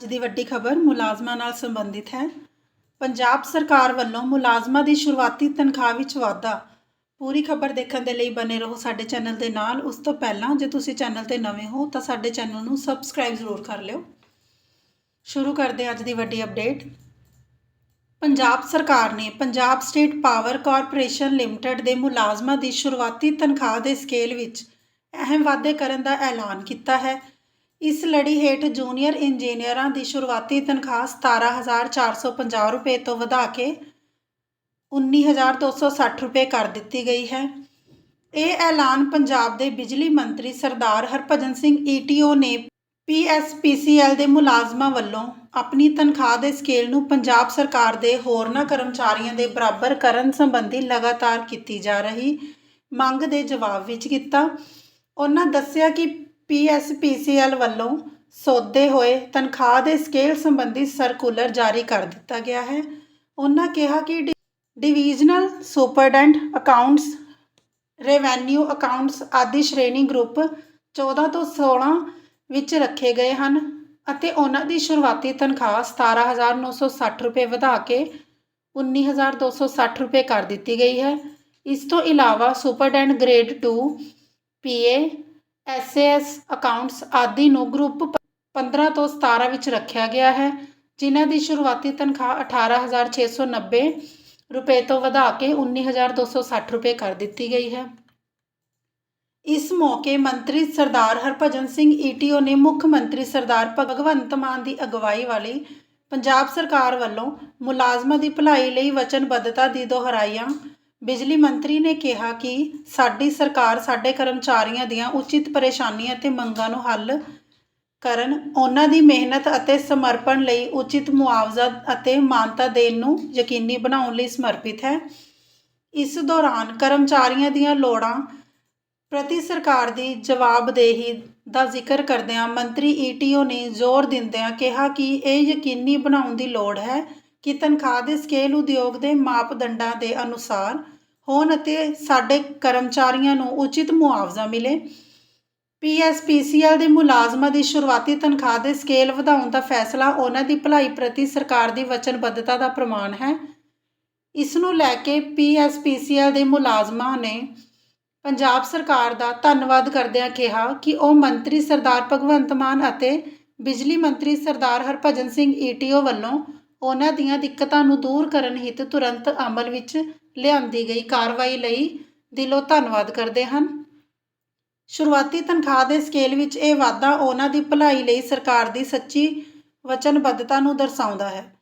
ਅੱਜ ਦੀ ਵੱਡੀ ਖਬਰ ਮੁਲਾਜ਼ਮਾਂ ਨਾਲ ਸੰਬੰਧਿਤ ਹੈ। ਪੰਜਾਬ ਸਰਕਾਰ ਵੱਲੋਂ ਮੁਲਾਜ਼ਮਾਂ ਦੀ ਸ਼ੁਰੂਆਤੀ ਤਨਖਾਹ ਵਿੱਚ ਵਾਧਾ। ਪੂਰੀ ਖਬਰ ਦੇਖਣ ਦੇ ਲਈ ਬਨੇ ਰਹੋ ਸਾਡੇ ਚੈਨਲ ਦੇ ਨਾਲ। ਉਸ ਤੋਂ ਪਹਿਲਾਂ ਜੇ ਤੁਸੀਂ ਚੈਨਲ ਤੇ ਨਵੇਂ ਹੋ ਤਾਂ ਸਾਡੇ ਚੈਨਲ ਨੂੰ ਸਬਸਕ੍ਰਾਈਬ ਜ਼ਰੂਰ ਕਰ ਲਿਓ। ਸ਼ੁਰੂ ਕਰਦੇ ਹਾਂ ਅੱਜ ਦੀ ਵੱਡੀ ਅਪਡੇਟ। ਪੰਜਾਬ ਸਰਕਾਰ ਨੇ Punjab state power corporation limited ਦੇ ਮੁਲਾਜ਼ਮਾਂ ਦੀ ਸ਼ੁਰੂਆਤੀ ਤਨਖਾਹ ਦੇ ਸਕੇਲ ਵਿੱਚ ਅਹਿਮ ਵਾਧੇ ਕਰਨ ਦਾ ਐਲਾਨ ਕੀਤਾ ਹੈ। ਇਸ ਲੜੀ ਹੇਠ ਜੂਨੀਅਰ ਇੰਜੀਨੀਅਰਾਂ ਦੀ ਸ਼ੁਰੂਆਤੀ ਤਨਖਾਹ 17450 ਰੁਪਏ ਤੋਂ ਵਧਾ ਕੇ 19260 ਰੁਪਏ ਕਰ ਦਿੱਤੀ ਗਈ ਹੈ। ਇਹ ਐਲਾਨ ਪੰਜਾਬ ਦੇ ਬਿਜਲੀ ਮੰਤਰੀ ਸਰਦਾਰ ਹਰਭਜਨ ਸਿੰਘ ਈਟੀਓ ਨੇ ਪੀਐਸਪੀਸੀਐਲ ਦੇ ਮੁਲਾਜ਼ਮਾਂ ਵੱਲੋਂ ਆਪਣੀ ਤਨਖਾਹ ਦੇ ਸਕੇਲ ਨੂੰ ਪੰਜਾਬ ਸਰਕਾਰ ਦੇ ਹੋਰਨਾਂ ਕਰਮਚਾਰੀਆਂ ਦੇ ਬਰਾਬਰ ਕਰਨ ਸੰਬੰਧੀ ਲਗਾਤਾਰ ਕੀਤੀ ਜਾ ਰਹੀ ਮੰਗ ਦੇ ਜਵਾਬ ਵਿੱਚ ਕੀਤਾ। ਉਹਨਾਂ ਦੱਸਿਆ ਕਿ ਪੀਐਸਪੀਸੀਐਲ ਵੱਲੋਂ ਸੋਧੇ ਹੋਏ ਤਨਖਾਹ ਦੇ ਸਕੇਲ ਸੰਬੰਧੀ ਸਰਕੂਲਰ ਜਾਰੀ ਕਰ ਦਿੱਤਾ ਗਿਆ ਹੈ। ਉਹਨਾਂ ਕਿਹਾ ਕਿ ਡਿ- divisional superintendent accounts, revenue accounts ਆਦਿ ਸ਼੍ਰੇਣੀ ਗਰੁੱਪ 14 ਤੋਂ 16 ਵਿੱਚ ਰੱਖੇ ਗਏ ਹਨ ਅਤੇ ਉਹਨਾਂ ਦੀ ਸ਼ੁਰੂਆਤੀ ਤਨਖਾਹ 17960 ਰੁਪਏ ਵਧਾ ਕੇ 19260 ਰੁਪਏ ਕਰ ਦਿੱਤੀ ਗਈ ਹੈ। ਇਸ ਤੋਂ ਇਲਾਵਾ superintendent grade 2 PA SAS accounts ਆਦਿ ਨੂੰ ਗਰੁੱਪ 15 ਤੋਂ 17 ਵਿੱਚ ਰੱਖਿਆ ਗਿਆ ਹੈ, ਜਿਨ੍ਹਾਂ ਦੀ ਸ਼ੁਰੂਆਤੀ ਤਨਖਾਹ 18690 ਰੁਪਏ ਤੋਂ ਵਧਾ ਕੇ 19260 ਰੁਪਏ ਕਰ ਦਿੱਤੀ ਗਈ ਹੈ। ਇਸ ਮੌਕੇ ਮੰਤਰੀ ਸਰਦਾਰ ਹਰਭਜਨ ਸਿੰਘ ਈਟੀਓ ਨੇ ਮੁੱਖ ਮੰਤਰੀ ਸਰਦਾਰ ਭਗਵੰਤ ਮਾਨ ਦੀ ਅਗਵਾਈ ਵਾਲੀ ਪੰਜਾਬ ਸਰਕਾਰ ਵੱਲੋਂ ਮੁਲਾਜ਼ਮਾਂ ਦੀ ਭਲਾਈ ਲਈ ਵਚਨਬੱਧਤਾ ਦੀ ਦੁਹਰਾਈਆਂ ਬਿਜਲੀ ਮੰਤਰੀ ਨੇ ਕਿਹਾ ਕਿ ਸਾਡੀ ਸਰਕਾਰ ਸਾਡੇ ਕਰਮਚਾਰੀਆਂ ਦੀਆਂ ਉਚਿਤ ਪਰੇਸ਼ਾਨੀਆਂ ਅਤੇ ਮੰਗਾਂ ਨੂੰ ਹੱਲ ਕਰਨ, ਉਹਨਾਂ ਦੀ ਮਿਹਨਤ ਅਤੇ ਸਮਰਪਣ ਲਈ ਉਚਿਤ ਮੁਆਵਜ਼ਾ ਅਤੇ ਮਾਨਤਾ ਦੇਣ ਨੂੰ ਯਕੀਨੀ ਬਣਾਉਣ ਲਈ ਸਮਰਪਿਤ ਹੈ। ਇਸ ਦੌਰਾਨ ਕਰਮਚਾਰੀਆਂ ਦੀਆਂ ਲੋੜਾਂ ਪ੍ਰਤੀ ਸਰਕਾਰ ਦੀ ਜਵਾਬਦੇਹੀ ਦਾ ਜ਼ਿਕਰ ਕਰਦਿਆਂ ਮੰਤਰੀ ਈਟੀਓ ਨੇ ਜ਼ੋਰ ਦਿੰਦਿਆਂ ਕਿਹਾ ਕਿ ਇਹ ਯਕੀਨੀ ਬਣਾਉਣ ਦੀ ਲੋੜ ਹੈ ਕਿ ਤਨਖਾਹ ਦੇ ਸਕੇਲ ਉਦਯੋਗ ਦੇ ਮਾਪਦੰਡਾਂ ਦੇ ਅਨੁਸਾਰ ਹੋਣ ਅਤੇ ਸਾਡੇ ਕਰਮਚਾਰੀਆਂ ਨੂੰ ਉਚਿਤ ਮੁਆਵਜ਼ਾ ਮਿਲੇ। ਪੀਐਸਪੀਸੀਐਲ ਦੇ ਮੁਲਾਜ਼ਮਾਂ ਦੀ ਸ਼ੁਰੂਆਤੀ ਤਨਖਾਹ ਦੇ ਸਕੇਲ ਵਧਾਉਣ ਦਾ ਫੈਸਲਾ ਉਹਨਾਂ ਦੀ ਭਲਾਈ ਪ੍ਰਤੀ ਸਰਕਾਰ ਦੀ ਵਚਨਬੱਧਤਾ ਦਾ ਪ੍ਰਮਾਣ ਹੈ। ਇਸ ਨੂੰ ਲੈ ਕੇ ਪੀਐਸਪੀਸੀਐਲ ਦੇ ਮੁਲਾਜ਼ਮਾਂ ਨੇ ਪੰਜਾਬ ਸਰਕਾਰ ਦਾ ਧੰਨਵਾਦ ਕਰਦਿਆਂ ਕਿਹਾ ਕਿ ਉਹ ਮੰਤਰੀ ਸਰਦਾਰ ਭਗਵੰਤ ਮਾਨ ਅਤੇ ਬਿਜਲੀ ਮੰਤਰੀ ਸਰਦਾਰ ਹਰਭਜਨ ਸਿੰਘ ਈਟੀਓ ਵੱਲੋਂ ਉਹਨਾਂ ਦੀਆਂ ਦਿੱਕਤਾਂ ਨੂੰ ਦੂਰ ਕਰਨ ਹਿੱਤ ਤੁਰੰਤ ਅਮਲ ਵਿੱਚ ਲਿਆਂਦੀ ਗਈ ਕਾਰਵਾਈ ਲਈ ਦਿਲੋਂ ਧੰਨਵਾਦ ਕਰਦੇ ਹਨ। ਸ਼ੁਰੂਆਤੀ ਤਨਖਾਹ ਦੇ ਸਕੇਲ ਵਿੱਚ ਇਹ ਵਾਧਾ ਉਹਨਾਂ ਦੀ ਭਲਾਈ ਲਈ ਸਰਕਾਰ ਦੀ ਸੱਚੀ ਵਚਨਬੱਧਤਾ ਨੂੰ ਦਰਸਾਉਂਦਾ ਹੈ।